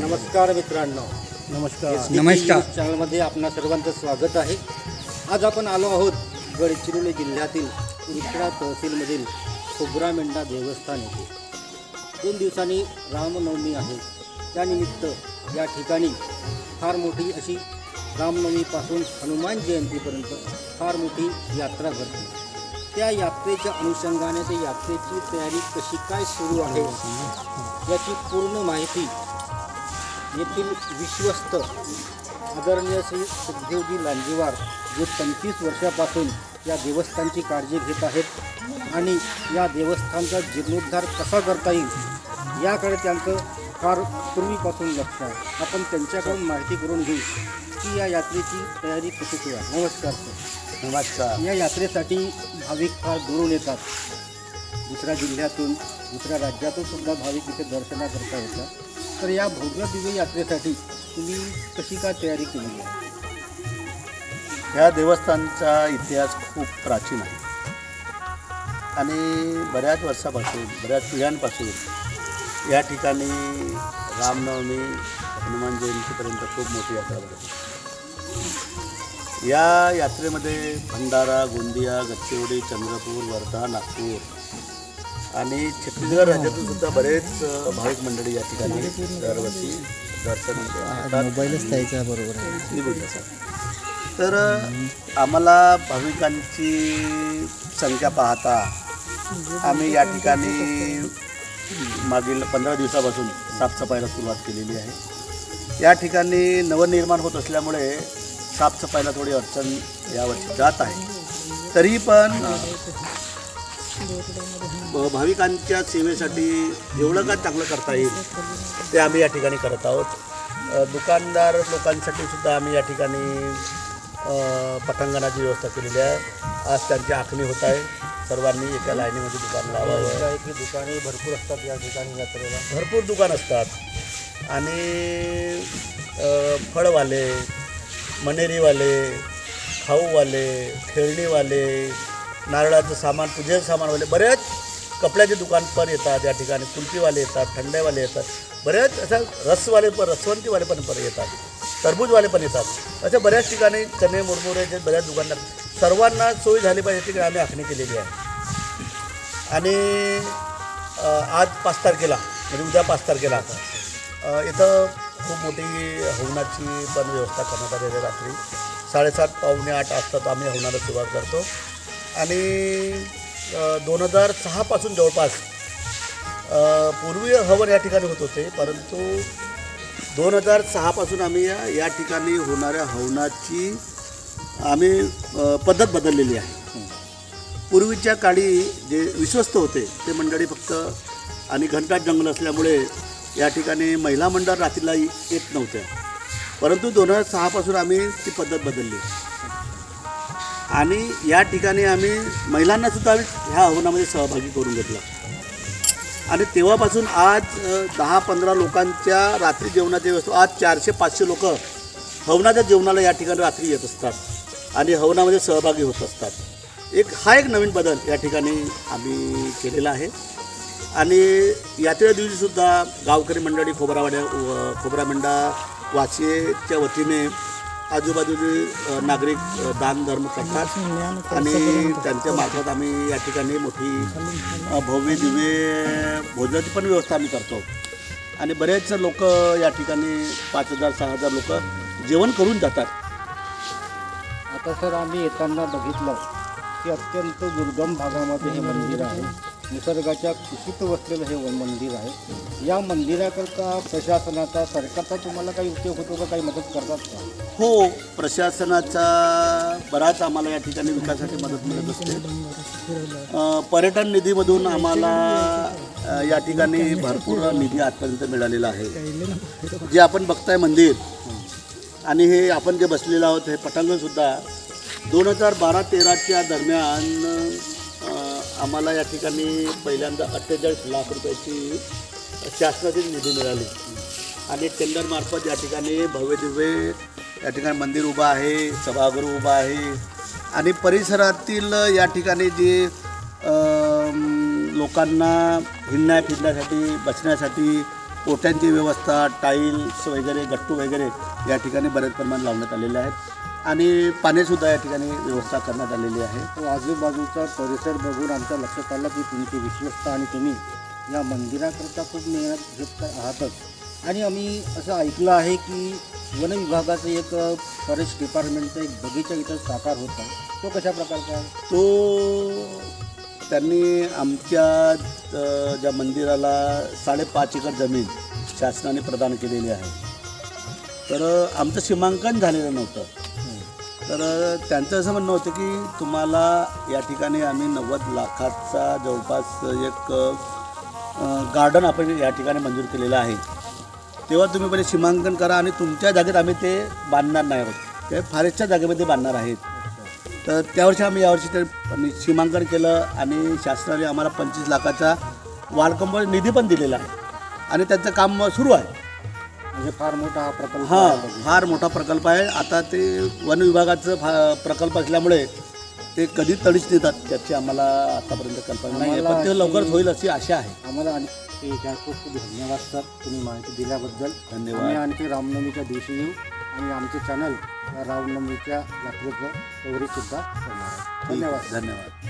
नमस्कार मित्रांनो. नमस्कार. नमस्कार. चॅनलमध्ये आपणा सर्वांचं स्वागत आहे. आज आपण आलो आहोत गडचिरोली जिल्ह्यातील उरकडा तहसीलमधील खोब्रामेंढा देवस्थान येथे दोन दिवसांनी रामनवमी आहे. त्यानिमित्त या ठिकाणी फार मोठी अशी रामनवमीपासून हनुमान जयंतीपर्यंत फार मोठी यात्रा भरते. त्या यात्रेच्या अनुषंगाने त्या यात्रेची तयारी कशी काय सुरू आहे याची पूर्ण माहिती येथील विश्वस्त आदरणीय श्री सुखदेवजी लांजेवार जे पंचवीस वर्षापासून या देवस्थानची काळजी घेत आहेत आणि या देवस्थानचा जीर्णोद्धार कसा करता येईल याकडे त्यांचं फार पूर्वीपासून लक्ष आहे. आपण त्यांच्याकडून माहिती करून घेऊ की या यात्रेची तयारी कशी आहे. नमस्कार सर. नमस्कार. या यात्रेसाठी भाविक फार दुरून येतात. दुसऱ्या जिल्ह्यातून दुसऱ्या राज्यातून सुद्धा भाविक इथे दर्शनाकरता येतात. तर या भव्य दिव्य यात्रेसाठी तुम्ही कशी काय तयारी केली आहे? ह्या देवस्थानचा इतिहास खूप प्राचीन आहे. आणि बऱ्याच वर्षापासून बऱ्याच पिढ्यांपासून या ठिकाणी रामनवमी हनुमान जयंतीपर्यंत खूप मोठी यात्रा भरते या यात्रेमध्ये भंडारा गोंदिया गच्चिवडी चंद्रपूर वर्धा नागपूर आणि छत्तीसगड राज्यातून सुद्धा बरेच भाविक मंडळी या ठिकाणी दरवर्षी दर्शन बरोबर तर आम्हाला भाविकांची संख्या पाहता आम्ही या ठिकाणी मागील पंधरा दिवसापासून साफसफाईला सुरुवात केलेली आहे. या ठिकाणी नवनिर्माण होत असल्यामुळे साफसफाईला थोडी अडचण यावर्षी जात आहे. तरी पण भाविकांच्या सेवेसाठी जेवढं काय चांगलं करता येईल? ते आम्ही या ठिकाणी करत आहोत. दुकानदार लोकांसाठी सुद्धा आम्ही या ठिकाणी पटांगणाची व्यवस्था केलेली आहे. आज त्यांची आखणी होत आहे. सर्वांनी एका लाईनीमध्ये दुकान लावावं. की दुकाने भरपूर असतात या ठिकाणी यात्रेला. भरपूर दुकान असतात. आणि फळवाले मनेरीवाले खाऊवाले खेळणीवाले नारळाचं सामान पूजेचं सामानवाले बरेच कपड्याचे दुकान पण येतात या ठिकाणी. कुल्फीवाले येतात थंड्यावाले येतात. बरेच अशा रसवाले पण रसवंतीवाले पण पण येतात. टरबूजवाले पण येतात. अशा बऱ्याच ठिकाणी चणे मुरमुऱ्याचे बऱ्याच दुकानदार सर्वांना सोय झाली पाहिजे ठिकाणी आम्ही आखणी केलेली आहे. आणि आज पाच तारखेला म्हणजे उद्या पाच तारखेला आता इथं खूप मोठी हवनाची पण व्यवस्था करण्यात आलेली आहे रात्री. साडेसात पावणे आठ वाजता आम्ही हवनाला सुरुवात करतो. आणि दोन हजार सहापासून जवळपास पूर्वी हवन या ठिकाणी होत होते. परंतु दोन हजार सहापासून आम्ही या या ठिकाणी होणाऱ्या हवनाची आम्ही पद्धत बदललेली आहे. पूर्वीच्या काळी जे विश्वस्त होते ते मंडळी फक्त आणि घनदाट जंगल असल्यामुळे या ठिकाणी महिला मंडळ रात्रीला येत नव्हत्या. परंतु दोन हजार सहापासून आम्ही ती पद्धत बदलली. आणि या ठिकाणी आम्ही महिलांनासुद्धा ह्या हवनामध्ये सहभागी करून घेतला. आणि तेव्हापासून आज दहा पंधरा लोकांच्या रात्री जेवणाची व्यवस्था आज चारशे पाचशे लोक हवनाच्या जेवणाला या ठिकाणी रात्री येत असतात आणि हवनामध्ये सहभागी होत असतात. एक हा एक नवीन बदल या ठिकाणी आम्ही केलेला आहे. आणि यात्रे दिवशीसुद्धा गावकरी मंडळी खोबरावाड्या व- वाचेच्या वतीने आजूबाजूचे नागरिक दान धर्म करतात. आणि त्यांच्या मार्फत आम्ही या ठिकाणी मोठी भव्य दिव्य भोजनाची पण व्यवस्था आम्ही करतो. आणि बरेच लोक या ठिकाणी पाच हजार सहा हजार लोक जेवण करून जातात. आता सर आम्ही येताना बघितलं की अत्यंत दुर्गम भागामध्ये हे मंदिर आहे. निसर्गाच्या कुशीत वसलेलं हे मंदिर आहे. या मंदिराकरता प्रशासनाचा सरकारचा तुम्हाला काही उपयोग होतो का काही मदत करतात का? हो प्रशासनाचा बराच आम्हाला या ठिकाणी विकासासाठी मदत मिळत असते. पर्यटन निधीमधून आम्हाला या ठिकाणी भरपूर निधी आजपर्यंत मिळालेला आहे. जे आपण बघताय मंदिर आणि हे आपण जे बसलेलं आहोत हे पटांगणसुद्धा दोन हजार बारा तेराच्या दरम्यान आम्हाला या ठिकाणी पहिल्यांदा अठ्ठेचाळीस लाख रुपयाची शासनाची निधी मिळाली. आणि टेंडरमार्फत या ठिकाणी भव्य दिव्य या ठिकाणी मंदिर उभं आहे सभागृह उभं आहे. आणि परिसरातील या ठिकाणी जे लोकांना हिंडण्या फिरण्यासाठी बसण्यासाठी ओट्यांची व्यवस्था टाईल्स वगैरे गट्टू वगैरे या ठिकाणी बऱ्याच प्रमाणात लावण्यात आलेले आहेत. आणि पाण्यासुद्धा या ठिकाणी व्यवस्था करण्यात आलेली आहे. तो आजूबाजूचा परिसर बघून आमच्या लक्षात आलं की तुमची विश्वस्त आणि तुम्ही या मंदिराकरता खूप मेहनत घेत आहातच आणि आम्ही असं ऐकलं आहे की वन विभागाचं एक फॉरेस्ट डिपार्टमेंटचा एक बगीचा इथं साकार होता तो कशा प्रकारचा आहे? तो त्यांनी आमच्या ज्या मंदिराला साडेपाच एकर जमीन शासनाने प्रदान केलेली आहे. तर आमचं सीमांकन झालेलं नव्हतं. तर त्यांचं असं म्हणणं होतं की तुम्हाला या ठिकाणी आम्ही नव्वद लाखाचा जवळपास एक गार्डन आपण या ठिकाणी मंजूर केलेलं आहे. तेव्हा तुम्ही पहिले सीमांकन करा आणि तुमच्या जागेत आम्ही ते बांधणार नाही आहोत. ते फारेस्टच्या जागेमध्ये बांधणार आहेत. तर त्यावर्षी आम्ही यावर्षी ते सीमांकन केलं आणि शासनाने आम्हाला पंचवीस लाखाचा वालकंब निधी पण दिलेला आहे. आणि त्यांचं काम सुरू आहे. म्हणजे फार मोठा हा प्रकल्प हा. फार मोठा प्रकल्प आहे. आता ते वन विभागाचं फा प्रकल्प असल्यामुळे ते कधी तडीच देतात त्याची आम्हाला आतापर्यंत कल्पना नाही आहे पण ते लवकरच होईल अशी आशा आहे. आम्हाला आणखी खूप खूप धन्यवाद सर तुम्ही माहिती दिल्याबद्दल. धन्यवाद. आम्ही आणखी रामनवमीच्या दिवशी येऊ आणि आमचे चॅनल या रामनवमीच्या यात्रेचं कव्हरेजसुद्धा धन्यवाद. धन्यवाद.